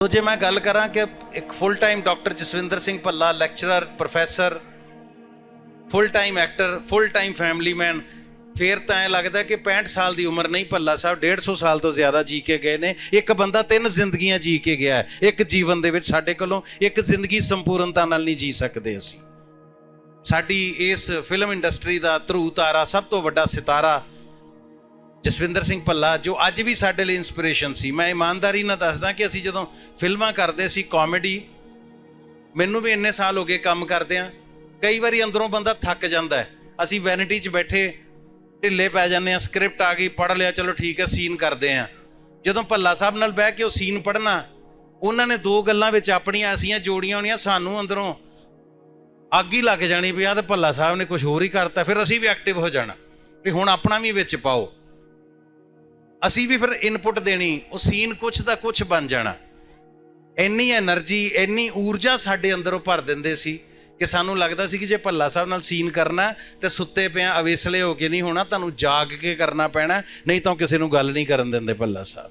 ਤੋ ਜੇ ਮੈਂ ਗੱਲ ਕਰਾਂ ਕਿ ਇੱਕ full time doctor Jaswinder Singh Bhalla lecturer professor full time actor full time family man ਫੇਰ ਤਾਂ ਐ ਲੱਗਦਾ ਕਿ 65 ਸਾਲ ਦੀ ਉਮਰ ਨਹੀਂ ਭੱਲਾ ਸਾਹਿਬ 150 ਸਾਲ ਤੋਂ ਜ਼ਿਆਦਾ ਜੀ ਕੇ ਗਏ ਨੇ। ਇੱਕ ਬੰਦਾ ਤਿੰਨ ਜ਼ਿੰਦਗੀਆਂ ਜੀ ਕੇ ਗਿਆ ਹੈ, ਇੱਕ ਜੀਵਨ ਦੇ ਵਿੱਚ ਸਾਡੇ ਕੋਲੋਂ ਇੱਕ ਜ਼ਿੰਦਗੀ ਸੰਪੂਰਨਤਾ ਨਾਲ ਨਹੀਂ ਜੀ ਸਕਦੇ ਅਸੀਂ। ਸਾਡੀ ਇਸ ਫਿਲਮ ਇੰਡਸਟਰੀ ਦਾ ਧਰੂ ਤਾਰਾ ਸਭ ਤੋਂ ਵੱਡਾ ਸਿਤਾਰਾ ਜਸਵਿੰਦਰ ਸਿੰਘ ਭੱਲਾ, ਜੋ ਅੱਜ ਵੀ ਸਾਡੇ ਲਈ ਇਨਸਪੀਰੇਸ਼ਨ ਸੀ। ਮੈਂ ਇਮਾਨਦਾਰੀ ਨਾਲ ਦੱਸਦਾ ਕਿ ਅਸੀਂ ਜਦੋਂ ਫਿਲਮਾਂ ਕਰਦੇ ਸੀ ਕਾਮੇਡੀ ਮੈਨੂੰ ਵੀ ਇੰਨੇ ਸਾਲ ਹੋ ਗਏ ਕੰਮ ਕਰਦਿਆਂ ਕਈ ਵਾਰੀ ਅੰਦਰੋਂ ਬੰਦਾ ਥੱਕ ਜਾਂਦਾ ਅਸੀਂ ਵੈਨਿਟੀ 'ਚ ਬੈਠੇ, ਢਿੱਲੇ ਪੈ ਜਾਂਦੇ ਆ ਸਕ੍ਰਿਪਟ ਆ ਗਈ, ਪੜ੍ਹ ਲਿਆ, ਚਲੋ ਠੀਕ ਹੈ ਸੀਨ ਕਰਦੇ ਆ। ਜਦੋਂ ਭੱਲਾ ਸਾਹਿਬ ਨਾਲ ਬਹਿ ਕੇ ਉਹ ਸੀਨ ਪੜ੍ਹਨਾ, ਉਹਨਾਂ ਨੇ ਦੋ ਗੱਲਾਂ ਵਿੱਚ ਆਪਣੀਆਂ ਐਸੀਆਂ ਜੋੜੀਆਂ ਹੋਣੀਆਂ, ਸਾਨੂੰ ਅੰਦਰੋਂ ਅੱਗ ਹੀ ਲੱਗ ਜਾਣੀ ਵੀ ਆ ਤੇ ਭੱਲਾ ਸਾਹਿਬ ਨੇ ਕੁਝ ਹੋਰ ਹੀ ਕਰਤਾ, ਫਿਰ ਅਸੀਂ ਵੀ ਐਕਟਿਵ ਹੋ ਜਾਣਾ। ਵੀ ਹੁਣ ਆਪਣਾ ਵੀ ਵਿੱਚ ਪਾਓ। ਅਸੀਂ ਵੀ ਫਿਰ ਇਨਪੁਟ ਦੇਣੀ, ਉਹ ਸੀਨ ਕੁਛ ਦਾ ਕੁਛ ਬਣ ਜਾਣਾ। ਇੰਨੀ એનર્ਜੀ ਇੰਨੀ ਊਰਜਾ ਸਾਡੇ ਅੰਦਰ ਉਹ ਭਰ ਦਿੰਦੇ ਸੀ ਕਿ ਸਾਨੂੰ ਲੱਗਦਾ ਸੀ ਕਿ ਜੇ ਭੱਲਾ ਸਾਹਿਬ ਨਾਲ ਸੀਨ ਕਰਨਾ ਤੇ ਸੁੱਤੇ ਪਿਆ, ਅਵੇਸਲੇ ਹੋ ਕੇ ਨਹੀਂ ਹੋਣਾ, ਤੁਹਾਨੂੰ ਜਾਗ ਕੇ ਕਰਨਾ ਪੈਣਾ ਨਹੀਂ ਤਾਂ ਕਿਸੇ ਨੂੰ ਗੱਲ ਨਹੀਂ ਕਰਨ ਦਿੰਦੇ ਭੱਲਾ ਸਾਹਿਬ।